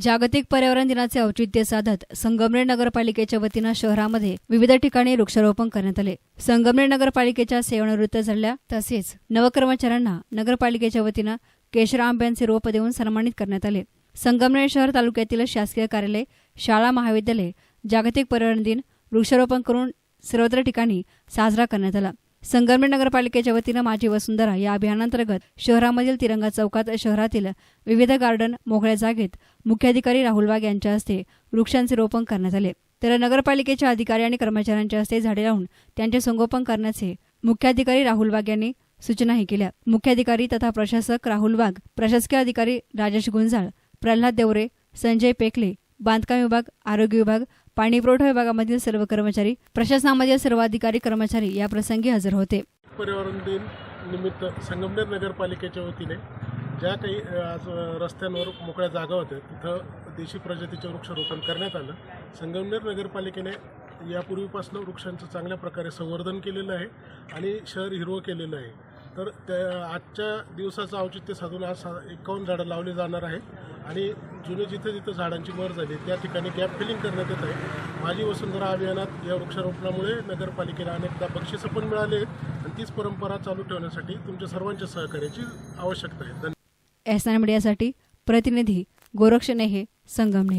जागतिक पर्यावरण दिनाचे औचित्य साधत संगमनेर नगरपालिकेच्या वतीनं शहरामध्ये विविध ठिकाणी वृक्षारोपण करण्यात आले. संगमनेर नगरपालिकेच्या सेवानिवृत्त झालेल्या तसेच नवकर्मचाऱ्यांना नगरपालिकेच्या वतीनं केशर आंब्यांचे रोप देऊन सन्मानित करण्यात आले. संगमनेर शहर तालुक्यातील शासकीय कार्यालय शाळा महाविद्यालय जागतिक पर्यावरण दिन वृक्षारोपण करून सर्वत्र ठिकाणी साजरा करण्यात आला. संगमनेर नगरपालिकेच्या वतीनं माझी वसुंधरा या अभियानांतर्गत शहरामधील तिरंगा चौकात शहरातील विविध गार्डन मोकळ्या जागेत मुख्याधिकारी राहुल वाघ यांच्या हस्ते वृक्षांचे रोपण करण्यात आले. तर नगरपालिकेच्या अधिकारी आणि कर्मचाऱ्यांच्या हस्ते झाडे लावून त्यांचे संगोपन करण्याचे मुख्याधिकारी राहुल वाघ यांनी सूचनाही केल्या. मुख्याधिकारी तथा प्रशासक राहुल वाघ प्रशासकीय अधिकारी राजेश गुंजाळ प्रल्हाद देवरे संजय पेकले बांधकाम विभाग आरोग्य विभाग पाणीपुरवठा विभागामधील सर्व कर्मचारी प्रशासनामधील सर्व अधिकारी कर्मचारी या प्रसंगी हजर होते. पर्यावरण दिन निमित्त संगमनेर नगरपालिकेच्या वतीने ज्या काही आज रस्त्यांवर मोकळ्या जागा होत्या तिथं देशी प्रजातीचे वृक्षारोपण करण्यात आलं. संगमनेर नगरपालिकेने यापूर्वीपासून वृक्षांचं चांगल्या प्रकारे संवर्धन केलेलं आहे आणि शहर हिरवं केलेलं आहे. तर त्या आजच्या दिवसाचं औचित्य साधून आज सा एकावन्न झाडं लावली जाणार आहे आणि जुने जिथे जिथं झाडांची मर झाली त्या ठिकाणी गॅप फिलिंग करण्यात येत आहे. माझी वसुंधरा अभियानात या वृक्षारोपणामुळे नगरपालिकेला अनेकदा बक्षिसं पण मिळाले आहेत. आणि तीच परंपरा चालू ठेवण्यासाठी तुमच्या सर्वांच्या सहकार्याची आवश्यकता आहे. धन्यवाद. एस मीडियासाठी प्रतिनिधी गोरक्ष नेहे. संगमनेर